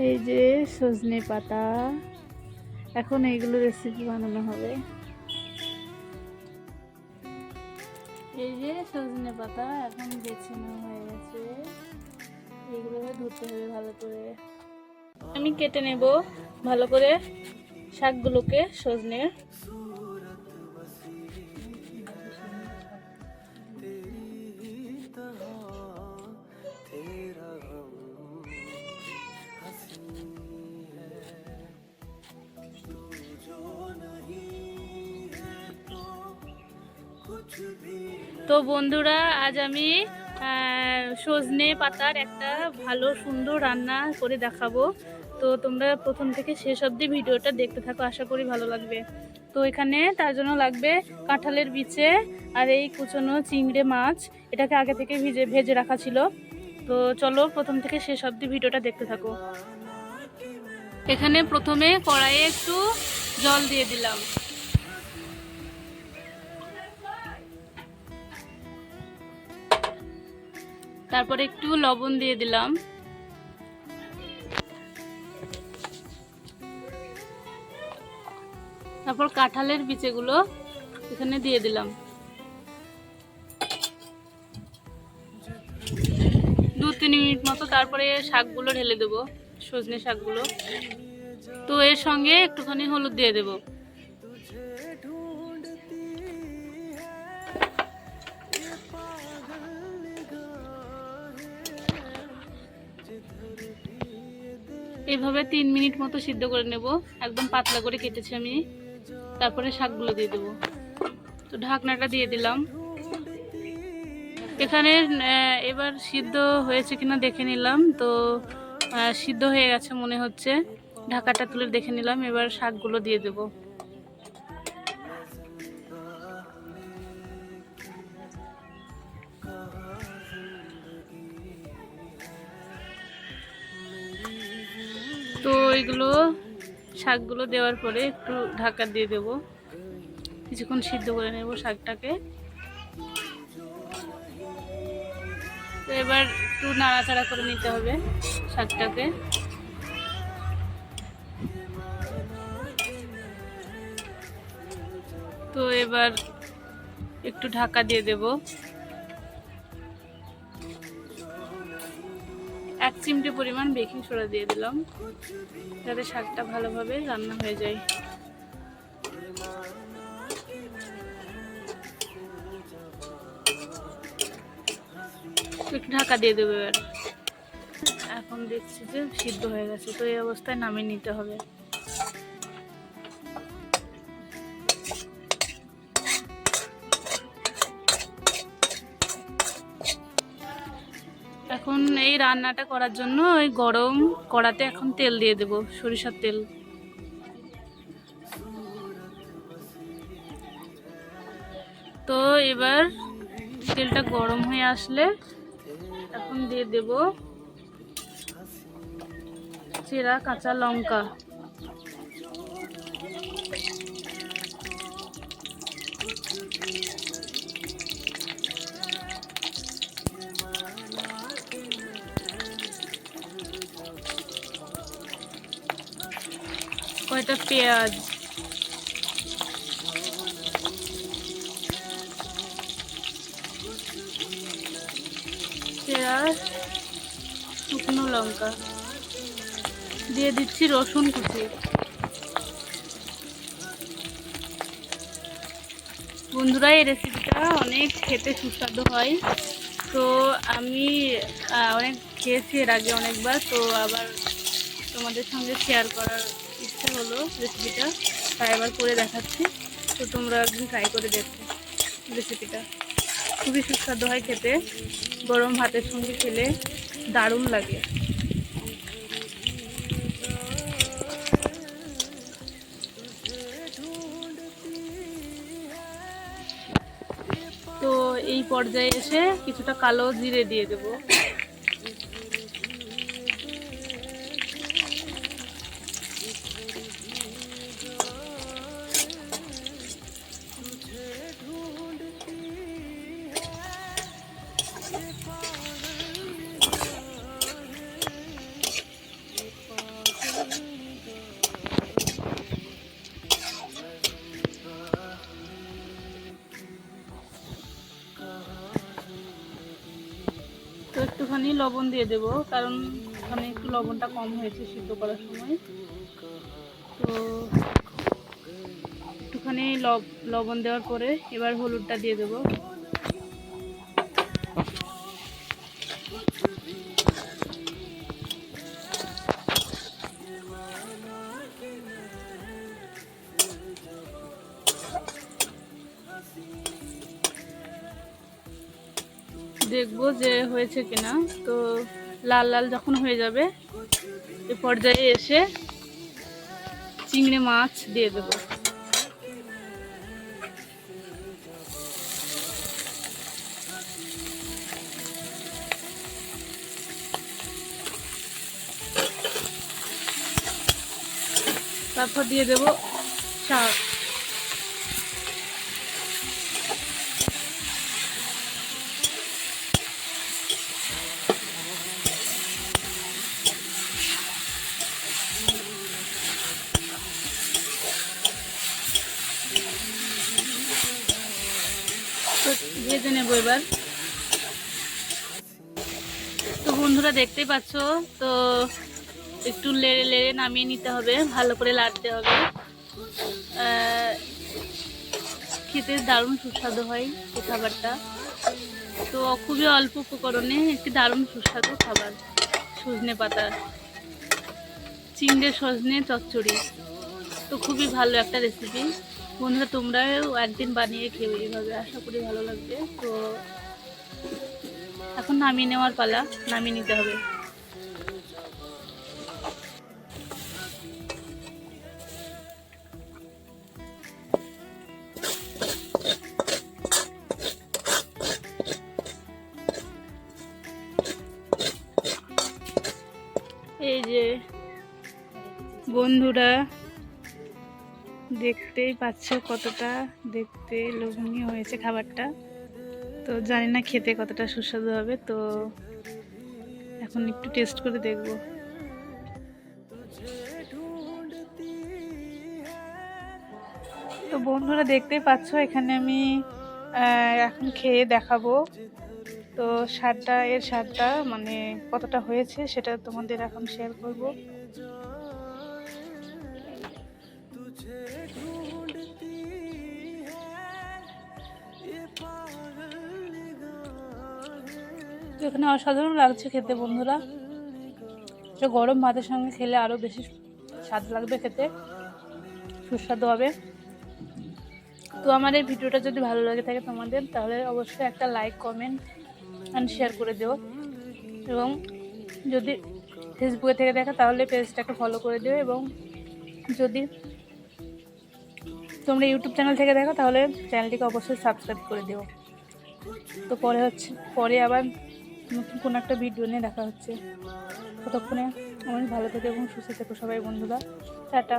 এই যে সজনে পাতা। এখন এইগুলো রেসিপি বানানো হবে। এই যে সজনে পাতা এখন বেছে নেওয়া হয়ে গেছে। এইগুলোকে ধরতে হবে ভালো করে। আমি কেটে নেব ভালো করে শাকগুলোকে সজনের তো বন্ধুরা, আজ আমি সজনে পাতার একটা ভালো, সুন্দর রান্না করে দেখাবো। তো তোমরা প্রথম থেকে শেষ অবধি ভিডিওটা দেখতে থাকো, আশা করি ভালো লাগবে। তো এখানে তার জন্য লাগবে কাঁঠালের বিচে আর এই কুচনো চিংড়ে মাছ। এটাকে আগে থেকে ভিজে, ভেজে রাখা ছিল। তো চলো প্রথম থেকে শেষ অবধি ভিডিওটা দেখতে থাকো। এখানে প্রথমে কড়াইয়ে একটু জল দিয়ে দিলাম। তারপরে একটু লবণ দিয়ে দিলাম। তারপর কাঁঠালের বিচেগুলো এখানে দিয়ে দিলাম। দু তিন মিনিট মতো তারপরে শাকগুলো ঢেলে দেবো, সজনে শাকগুলো। তো এর সঙ্গে একটুখানি হলুদ দিয়ে দেবো। এভাবে তিন মিনিট মতো সিদ্ধ করে নেব। একদম পাতলা করে কেটেছি আমি। তারপরে শাকগুলো দিয়ে দেবো। তো ঢাকনাটা দিয়ে দিলাম। এখানে এবার সিদ্ধ হয়েছে কিনা দেখে নিলাম। তো সিদ্ধ হয়ে গেছে মনে হচ্ছে। ঢাকাটা তুলে দেখে নিলাম। এবার শাকগুলো দিয়ে দেবো। তো এগুলো শাকগুলো দেওয়ার পরে একটু ঢাকা দিয়ে দেব। কিছুক্ষণ সিদ্ধ করে নেব শাকটাকে। তো এবার একটু নাড়াচাড়া করে নিতে হবে শাকটাকে। তো এবার একটু ঢাকা দিয়ে দেব। চিমটে পরিমাণ বেকিং সোডা দিয়ে দিলাম, যাতে শাকটা ভালোভাবে রান্না হয়ে যায়। একটু ঢাকা দিয়ে দেবে এবার। এখন দেখছি যে সিদ্ধ হয়ে গেছে, তো এই অবস্থায় নামিয়ে নিতে হবে। এই রান্নাটা করার জন্য ওই গরম কড়াতে এখন তেল দিয়ে দেব, সরিষার তেল। তো এবার তেলটা গরম হয়ে আসলে এখন দিয়ে দেব চেরা কাঁচা লঙ্কা। কয়টা পেঁয়াজ? পেঁয়াজ, শুকনো লঙ্কা। দিয়ে দিচ্ছি রসুন কুচি। বন্ধুরা, এই রেসিপিটা অনেক খেতে সুস্বাদু হয়। তো আমি অনেক খেয়েছি এর আগে অনেকবার, তো আবার তোমাদের সঙ্গে শেয়ার করার ইচ্ছা হলো রেসিপিটা তাই আবার করে দেখাচ্ছি। তো তোমরা একদিন ট্রাই করে দেখো রেসিপিটা খুবই সুস্বাদু হয় খেতে। গরম ভাতের সঙ্গে খেলে দারুণ লাগে। তো এই পর্যায়ে এসে কিছুটা কালো জিরে দিয়ে দেবো। একটুখানি লবণ দিয়ে দেবো, কারণ ওখানে একটু লবণটা কম হয়েছে সিদ্ধ করার সময়। তো একটুখানি লব- লবণ দেওয়ার পরে এবার হলুদটা দিয়ে দেবো। দেখব যে হয়েছে কিনা। তো লাল লাল যখন হয়ে যাবে, এ পর্যায়ে এসে চিংড়ি মাছ দিয়ে দেবো। তারপর দিয়ে দেবো শাক তো ভেজে নেব এবার। তো বন্ধুরা দেখতেই পাচ্ছ, তো একটু লেড়ে লেড়ে নামিয়ে নিতে হবে, ভালো করে লাড়তে হবে। খেতে দারুণ সুস্বাদু হয় এই খাবারটা। তো খুবই অল্প উপকরণে একটি দারুণ সুস্বাদু খাবার, সজনে পাতা, চিংড়ে সজনে চচ্চড়ি। তো খুবই ভালো একটা রেসিপি বন্ধুরা, তোমরাও একদিন বানিয়ে খেয়ে এইভাবে আশা করি ভালো লাগবে। তো এখন নামিয়ে নেওয়ার পালা, নামিয়ে নিতে হবে। এই যে বন্ধুরা দেখতেই পাচ্ছ কতটা দেখতে লোভনীয় হয়েছে খাবারটা। তো জানি না খেতে কতটা সুস্বাদু হবে, তো এখন একটু টেস্ট করে দেখব। তো বন্ধুরা দেখতেই পাচ্ছ, এখানে আমি এখন খেয়ে দেখাবো। তো স্বাদটা এর স্বাদটা মানে কতটা হয়েছে সেটা তোমাদের এখন শেয়ার করব। এখানে অসাধারণ লাগছে খেতে, বন্ধুরা। এটা গরম ভাতের সঙ্গে খেলে আরও বেশি স্বাদ লাগবে খেতে, সুস্বাদু হবে। তো আমার এই ভিডিওটা যদি ভালো লাগে থাকে তোমাদের, তাহলে অবশ্যই একটা লাইক কমেন্ট অ্যান্ড শেয়ার করে দিও। এবং যদি ফেসবুকে থেকে দেখা, তাহলে পেজটাকে ফলো করে দিও। এবং যদি তোমরা ইউটিউব চ্যানেল থেকে দেখো, তাহলে চ্যানেলটিকে অবশ্যই সাবস্ক্রাইব করে দিও। তো পরে হচ্ছে, পরে আবার নতুন কোনো একটা ভিডিও নিয়ে দেখা হচ্ছে। ততক্ষণে অনেক ভালো থেকো এবং সুস্থ থেকো সবাই বন্ধুরা। টাটা।